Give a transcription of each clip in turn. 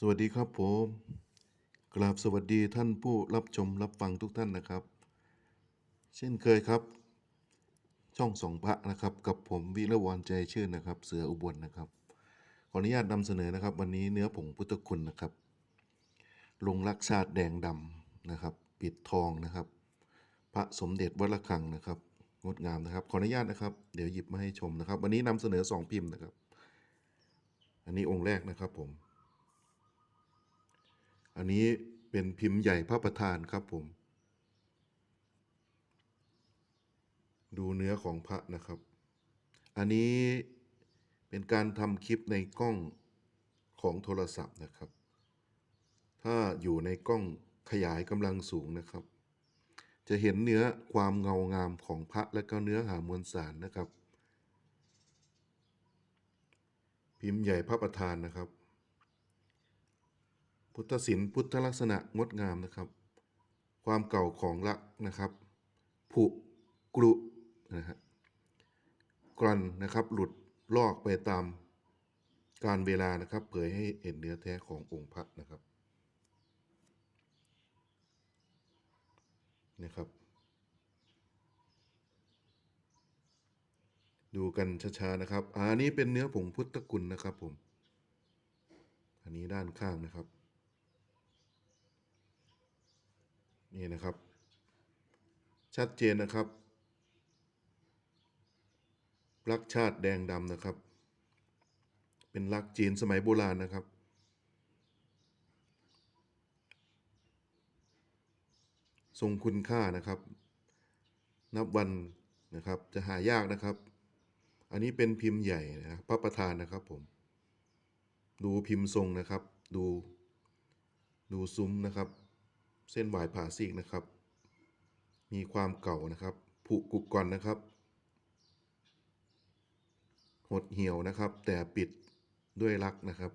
สวัสดีครับผม กราบสวัสดีท่านผู้รับชมรับฟังทุกท่านนะครับ เช่นเคยครับ ช่องสองพระนะครับ กับผมวิรวรใจชื่นนะครับ เสืออุบลนะครับ ขออนุญาตนำเสนอนะครับ วันนี้เนื้อผงพุทธคุณนะครับ ลงรักชาติแดงดำนะครับ ปิดทองนะครับ พระสมเด็จวัดระฆังนะครับ งดงามนะครับ ขออนุญาตนะครับ เดี๋ยวหยิบมาให้ชมนะครับ วันนี้นำเสนอสองพิมพ์นะครับ อันนี้องค์แรกนะครับผม อันนี้เป็นพิมพ์ใหญ่พระประธานครับผม ดูเนื้อของพระนะครับ อันนี้เป็นการทำคลิปในกล้องของโทรศัพท์นะครับ ถ้าอยู่ในกล้องขยายกำลังสูงนะครับ จะเห็นเนื้อความเงางามของพระและก็เนื้อหามวลสารนะครับ พิมพ์ใหญ่พระประธานนะครับ พุทธศิลป์พุทธลักษณะงดงามนะครับ ความเก่าของลักนะครับ ผุกรุนะฮะกรันนะครับ หลุดลอกไปตามการเวลานะครับ เผยให้เห็นเนื้อแท้ขององค์พระนะครับนะครับ ดูกันช้าๆนะครับอันนี้เป็นเนื้อผงพุทธกุลนะครับผม อันนี้ด้านข้างนะครับ นี่นะครับ ชัดเจนนะครับลักชาติแดงดำนะครับ เป็นลักจีนสมัยโบราณนะครับ ทรงคุณค่านะครับ นับวันนะครับจะหายากนะครับ อันนี้เป็นพิมพ์ใหญ่นะครับพระประธานนะครับผม ดูพิมพ์ทรงนะครับ ดู ดูซุ้มนะครับ เส้นหวายผ่าซีกนะครับ มีความเก่านะครับ ผุกุกก่อนนะครับ หดเหี่ยวนะครับ แต่ปิดด้วยลักนะครับ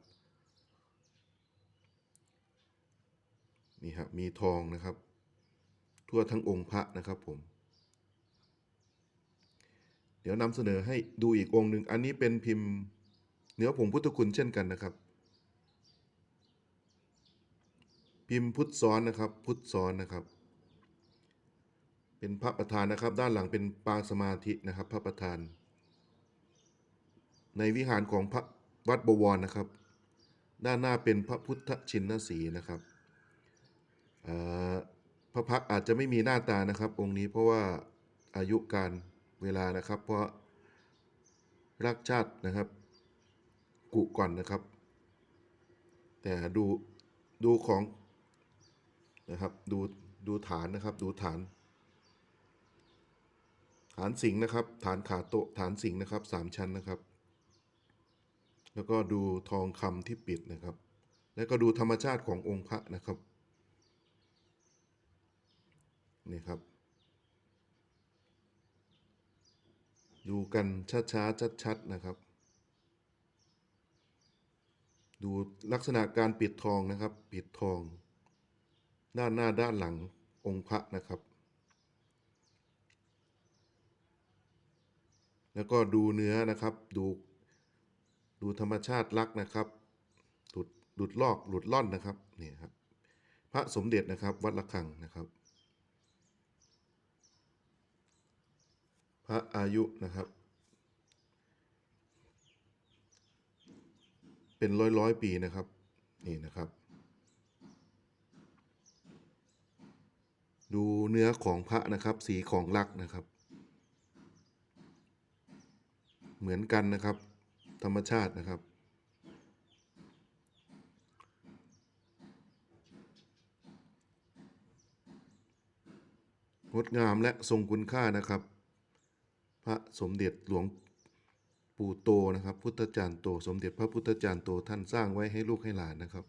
นี่ครับมีทองนะครับ ทั่วทั้งองค์พระนะครับผม เดี๋ยวนำเสนอให้ดูอีกองค์หนึ่ง อันนี้เป็นพิมพ์เนื้อผงพุทธคุณเช่นกันนะครับ พิมพ์พุทธซ้อนนะครับ พุทธซ้อนนะครับ เป็นพระประธานนะครับ ด้านหลังเป็นปางสมาธินะครับ พระประธาน ในวิหารของพระวัดบวรนะครับ ด้านหน้าเป็นพระพุทธชินสีนะครับพระพักอาจจะไม่มีหน้าตานะครับ องค์นี้เพราะว่าอายุการเวลานะครับ เพราะรักชาตินะครับ กุก่อนนะครับ แต่ดูดูของ นะครับดูดูฐานนะครับดูฐาน ฐานสิงห์นะครับ ฐานขาโตฐานสิงห์นะครับสามชั้นนะครับ แล้วก็ดูทองคำที่ปิดนะครับ แล้วก็ดูธรรมชาติขององค์พระนะครับนี่ครับดูกันช้าๆชัดๆนะครับ ดูลักษณะการปิดทองนะครับ ปิดทอง ด้านหน้าด้านหลังองค์พระนะครับ แล้วก็ดูเนื้อนะครับดูดูธรรมชาติลักนะครับหลุดหลุดลอกหลุดล่อนนะครับนี่ครับ พระสมเด็จนะครับวัดระฆังนะครับ พระอายุนะครับ เป็นร้อยร้อยปีนะครับนี่นะครับ ดูเนื้อของพระนะครับ สีของลักษ์นะครับ เหมือนกันนะครับ ธรรมชาตินะครับ งดงามและทรงคุณค่านะครับ พระสมเด็จหลวงปู่โตนะครับ พุทธจารย์โต สมเด็จพระพุทธจารย์โตท่านสร้างไว้ให้ลูกให้หลานนะครับ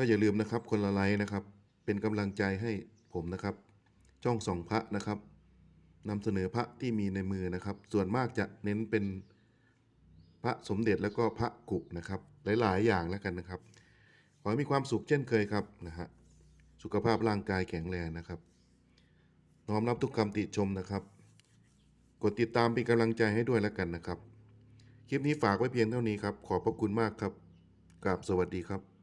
ก็อย่าลืมนะครับคนละไลค์นะครับ เป็นกำลังใจให้ผมนะครับ ช่องสองพระนะครับนำเสนอพระที่มีในมือนะครับ ส่วนมากจะเน้นเป็นพระสมเด็จแล้วก็พระกุนะครับ หลาย ๆ อย่างแล้วกันนะครับ ขอให้มีความสุขเช่นเคยครับนะฮะสุขภาพร่างกายแข็งแรงนะครับน้อมรับทุกคำติชมนะครับ กดติดตามเป็นกำลังใจให้ด้วยแล้วกันนะครับ คลิปนี้ฝากไว้เพียงเท่านี้ครับ ขอบพระคุณมากครับกราบสวัสดีครับ